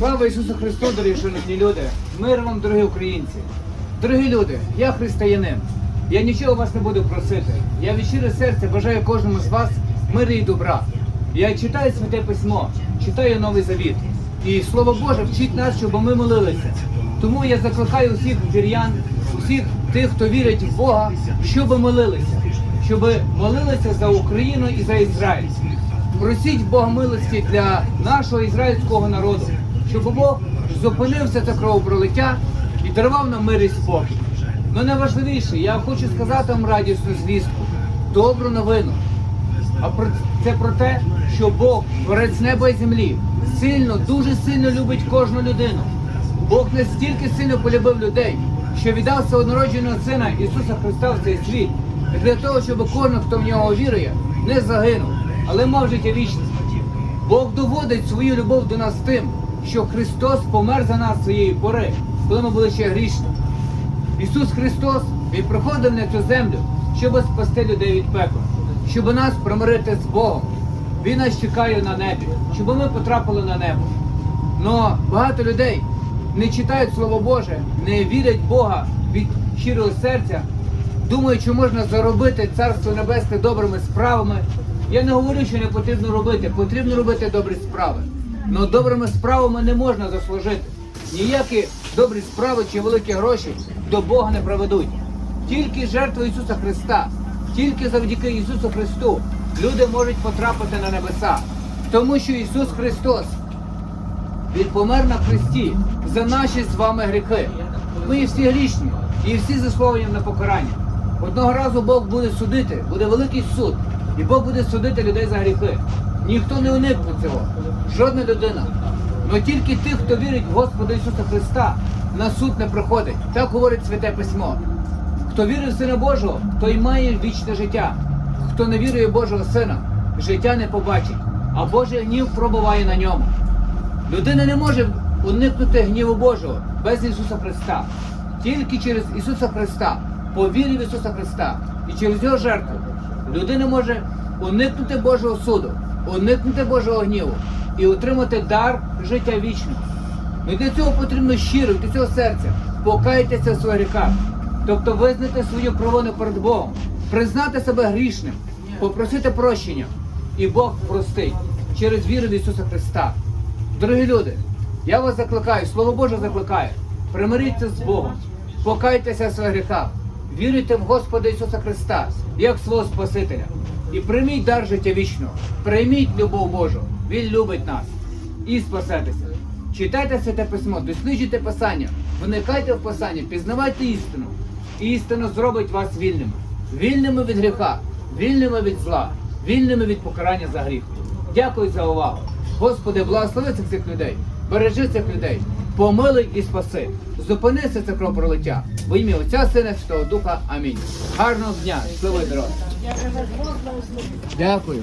Слава Ісусу Христу, дорогі шановні люди! Мир вам, дорогі українці! Дорогі люди, я християнин. Я нічого вас не буду просити. Я від щире серця бажаю кожному з вас миру і добра. Я читаю святе письмо, читаю Новий Завіт. І Слово Боже вчить нас, щоб ми молилися. Тому я закликаю усіх вірян, усіх тих, хто вірить в Бога, щоб молилися, щоб молилися за Україну і за Ізраїль. Просіть Бога милості для нашого ізраїльського народу, щоб Бог зупинився це кровопролиття і дарував нам мир і спокій. Ну найважливіше, я хочу сказати вам радісну звістку, добру новину. А про це про те, що Бог, творець неба і землі, сильно, дуже сильно любить кожну людину. Бог настільки сильно полюбив людей, що віддав свого народженого сина Ісуса Христа в цей світ для того, щоб кожен, хто в нього вірує, не загинув, але мав життя вічне. Бог доводить свою любов до нас тим, що Христос помер за нас цієї пори, коли ми були ще грішні. Ісус Христос Він приходив на цю землю, щоб спасти людей від пекла, щоб нас примирити з Богом. Він нас чекає на небі, щоб ми потрапили на небо. Но багато людей не читають Слово Боже, не вірять Бога від щирого серця, думають, що можна заробити Царство Небесне добрими справами. Я не говорю, що не потрібно робити, потрібно робити добрі справи. Но добрими справами не можна заслужити. Ніякі добрі справи чи великі гроші до Бога не проведуть. Тільки жертва Ісуса Христа, тільки завдяки Ісусу Христу люди можуть потрапити на небеса. Тому що Ісус Христос він помер на хресті за наші з вами гріхи. Ми всі грішні і всі засловані на покарання. Одного разу Бог буде судити, буде великий суд, і Бог буде судити людей за гріхи. Ніхто не уникне цього, жодна людина. Но тільки тих, хто вірить в Господа Ісуса Христа, на суд не приходить. Так говорить Святе Письмо. Хто вірить в Сина Божого, той має вічне життя. Хто не вірує в Божого Сина, життя не побачить, а Божий гнів пробуває на ньому. Людина не може уникнути гніву Божого без Ісуса Христа. Тільки через Ісуса Христа, по вірі в Ісуса Христа і через Його жертву людина може уникнути Божого суду, уникнути Божого гніву і отримати дар життя вічного. Ну, для цього потрібно щиро, до цього серця, покаятися в своїх гріхах, тобто визнати свою провину перед Богом, признати себе грішним, попросити прощення, і Бог простить через віру в Ісуса Христа. Дорогі люди, я вас закликаю, Слово Боже закликає, примиріться з Богом, покайтеся в своїх гріхах, віруйте в Господа Ісуса Христа як свого Спасителя. І прийміть дар життя вічного, прийміть любов Божу, Він любить нас і спасетеся. Читайте святе письмо, досліджуйте Писання, вникайте в Писання, пізнавайте істину. І істина зробить вас вільними. Вільними від гріха, вільними від зла, вільними від покарання за гріх. Дякую за увагу. Господи, благослови цих людей, бережи цих людей, помилуй і спаси. Зупинися це кровопролиття. В ім'я Отця, Сина, Святого Духа. Амінь. Гарного дня, щасливої дороги. Дякую.